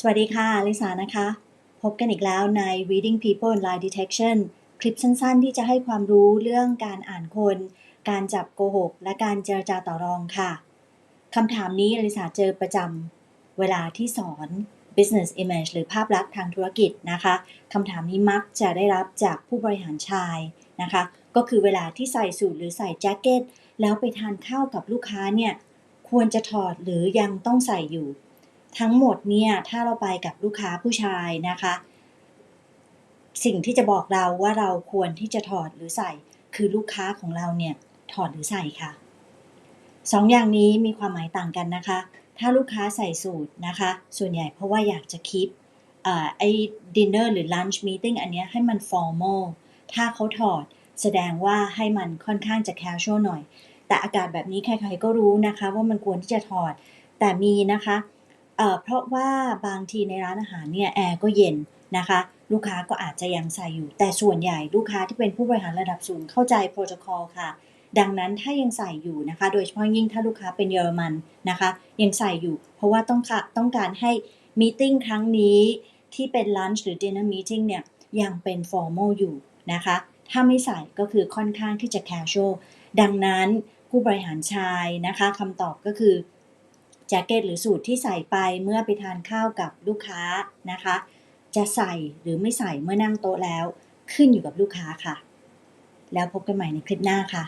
สวัสดีค่ะลิสานะคะ พบกันอีกแล้วใน Reading People and Lie Detection คลิปสั้นๆ ที่จะให้ความรู้เรื่องการอ่านคน การจับโกหก และการเจรจาต่อรองค่ะคำถามนี้ลิสาเจอประจำเวลาที่สอน business image หรือภาพลักษณ์ทางธุรกิจนะคะคำถามนี้มักจะได้รับจากผู้บริหารชายนะคะ ก็คือเวลาที่ใส่สูทหรือใส่แจ็คเก็ตแล้วไปทานข้าวกับลูกค้าเนี่ยควรจะถอดหรือยังต้องใส่อยู่ ทั้งหมดเนี่ยถ้าเราไปกับลูกค้าผู้ชายนะคะ สิ่งที่จะบอกเราว่าเราควรที่จะถอดหรือใส่ คือลูกค้าของเราเนี่ยถอดหรือใส่ค่ะสองอย่างนี้มีความหมายต่างกันนะคะ ถ้าลูกค้าใส่สูตรนะคะ ส่วนใหญ่เพราะว่าอยากจะคิดไอ้ดินเนอร์หรือ lunch meeting อันนี้ให้มัน formal ถ้าเขาถอดแสดงว่าให้มันค่อนข้างจะ casual หน่อย แต่อากาศแบบนี้ใครๆก็รู้นะคะ ว่ามันควรที่จะถอด แต่มีนะคะ เพราะว่าบางทีในร้านอาหารเนี่ยแอร์ก็เย็นนะคะ ลูกค้าก็อาจจะยังใส่อยู่ แต่ส่วนใหญ่ลูกค้าที่เป็นผู้บริหารระดับสูงเข้าใจโปรโตคอลค่ะ ดังนั้นถ้ายังใส่อยู่นะคะ โดยเฉพาะยิ่งถ้าลูกค้าเป็นเยอรมันนะคะ ยังใส่อยู่ เพราะว่าต้องค่ะต้องการให้มีติ้งครั้งนี้ที่เป็น lunch หรือ dinner meeting เนี่ยยังเป็น formal อยู่นะคะ ถ้าไม่ใส่ก็คือค่อนข้างที่จะ casual ดังนั้นผู้บริหารชายนะคะคำตอบก็คือ แจ็คเก็ตหรือสูทที่ใส่ไปเมื่อไปทานข้าวกับลูกค้านะคะ จะใส่หรือไม่ใส่เมื่อนั่งโต๊ะแล้ว ขึ้นอยู่กับลูกค้าค่ะ แล้วพบกันใหม่ในคลิปหน้าค่ะ